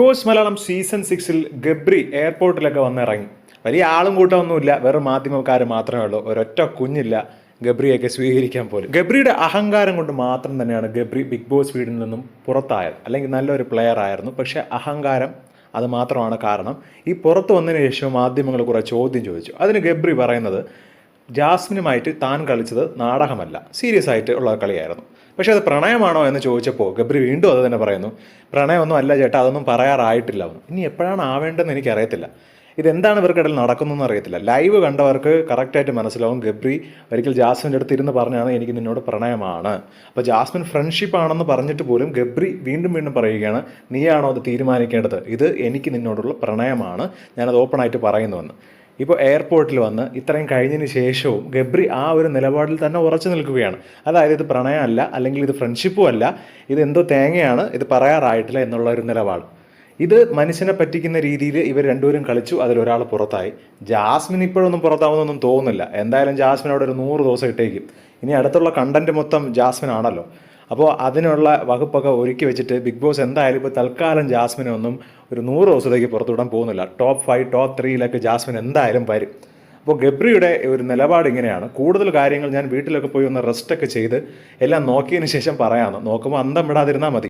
Boss Malayalam season സിക്സിൽ ഗബ്രി എയർപോർട്ടിലൊക്കെ വന്നിറങ്ങി. വലിയ ആളും കൂട്ടമൊന്നുമില്ല വെറും മാധ്യമക്കാർ മാത്രമേ ഉള്ളൂ. ഒരൊറ്റ കുഞ്ഞില്ല ഗബ്രിയൊക്കെ സ്വീകരിക്കാൻ പോലും. ഗബ്രിയുടെ അഹങ്കാരം കൊണ്ട് മാത്രം തന്നെയാണ് ഗബ്രി ബിഗ് ബോസ് വീടിൽ നിന്നും പുറത്തായത്. അല്ലെങ്കിൽ നല്ലൊരു പ്ലെയർ ആയിരുന്നു. പക്ഷേ അഹങ്കാരം അത് മാത്രമാണ് കാരണം ഈ പുറത്ത് വന്നതിന് ശേഷം മാധ്യമങ്ങൾ കുറേ ചോദ്യം ചോദിച്ചു. അതിന് ഗബ്രി പറയുന്നത് ജാസ്മിനുമായിട്ട് താൻ കളിച്ചത് നാടകമല്ല സീരിയസ് ആയിട്ട് ഉള്ള കളിയായിരുന്നു. പക്ഷേ അത് പ്രണയമാണോ എന്ന് ചോദിച്ചപ്പോൾ ഗബ്രി വീണ്ടും അത് തന്നെ പറയുന്നു പ്രണയമൊന്നും അല്ല ചേട്ടാ അതൊന്നും പറയാറായിട്ടില്ല ഇനി എപ്പോഴാണ് ആവേണ്ടതെന്ന് എനിക്കറിയത്തില്ല. ഇതെന്താണ് ഇവർക്കിടയിൽ നടക്കുന്നതെന്ന് അറിയത്തില്ല. ലൈവ് കണ്ടവർക്ക് കറക്റ്റായിട്ട് മനസ്സിലാവും ഗബ്രി ഒരിക്കൽ ജാസ്മിന്റെ അടുത്ത് ഇരുന്ന് പറഞ്ഞാണ് എനിക്ക് നിന്നോട് പ്രണയമാണ്. അപ്പോൾ ജാസ്മിൻ ഫ്രണ്ട്ഷിപ്പ് ആണെന്ന് പറഞ്ഞിട്ട് പോലും ഗബ്രി വീണ്ടും വീണ്ടും പറയുകയാണ് നീയാണോ അത് തീരുമാനിക്കേണ്ടത്? ഇത് എനിക്ക് നിന്നോടുള്ള പ്രണയമാണ്. ഞാനത് ഓപ്പണായിട്ട് പറയുന്നുവെന്ന്. ഇപ്പോൾ എയർപോർട്ടിൽ വന്ന് ഇത്രയും കഴിഞ്ഞതിന് ശേഷവും ഗബ്രി ആ ഒരു നിലപാടിൽ തന്നെ ഉറച്ചു നിൽക്കുകയാണ്. അതായത് ഇത് പ്രണയമല്ല അല്ലെങ്കിൽ ഇത് ഫ്രണ്ട്ഷിപ്പും അല്ല ഇത് എന്തോ തേങ്ങയാണ് ഇത് പറയാറായിട്ടില്ല എന്നുള്ള ഒരു നിലപാട്. ഇത് മനുഷ്യനെ പറ്റിക്കുന്ന രീതിയിൽ ഇവർ രണ്ടുപേരും കളിച്ചു അതിലൊരാൾ പുറത്തായി. ജാസ്മിൻ ഇപ്പോഴൊന്നും പുറത്താവുന്നൊന്നും തോന്നുന്നില്ല. എന്തായാലും ജാസ്മിൻ അവിടെ ഒരു നൂറ് ദിവസം ഇട്ടേക്കും. ഇനി അടുത്തുള്ള കണ്ടന്റ് മൊത്തം ജാസ്മിൻ ആണല്ലോ. അപ്പോൾ അതിനുള്ള വകുപ്പൊക്കെ ഒരുക്കി വെച്ചിട്ട് ബിഗ് ബോസ് എന്തായാലും ഇപ്പോൾ തൽക്കാലം ജാസ്മിനെ ഒന്നും ഒരു നൂറ് ദിവസത്തേക്ക് പുറത്തുവിടാൻ പോകുന്നില്ല. ടോപ്പ് ഫൈവ് ടോപ്പ് ത്രീയിലൊക്കെ ജാസ്മിൻ എന്തായാലും വരും. അപ്പോൾ ഗബ്രിയുടെ ഒരു നിലപാട് ഇങ്ങനെയാണ്. കൂടുതൽ കാര്യങ്ങൾ ഞാൻ വീട്ടിലൊക്കെ പോയി ഒന്ന് റെസ്റ്റൊക്കെ ചെയ്ത് എല്ലാം നോക്കിയതിന് ശേഷം പറയാമെന്ന് നോക്കുമ്പോൾ അന്തം വിടാതിരുന്നാൽ മതി.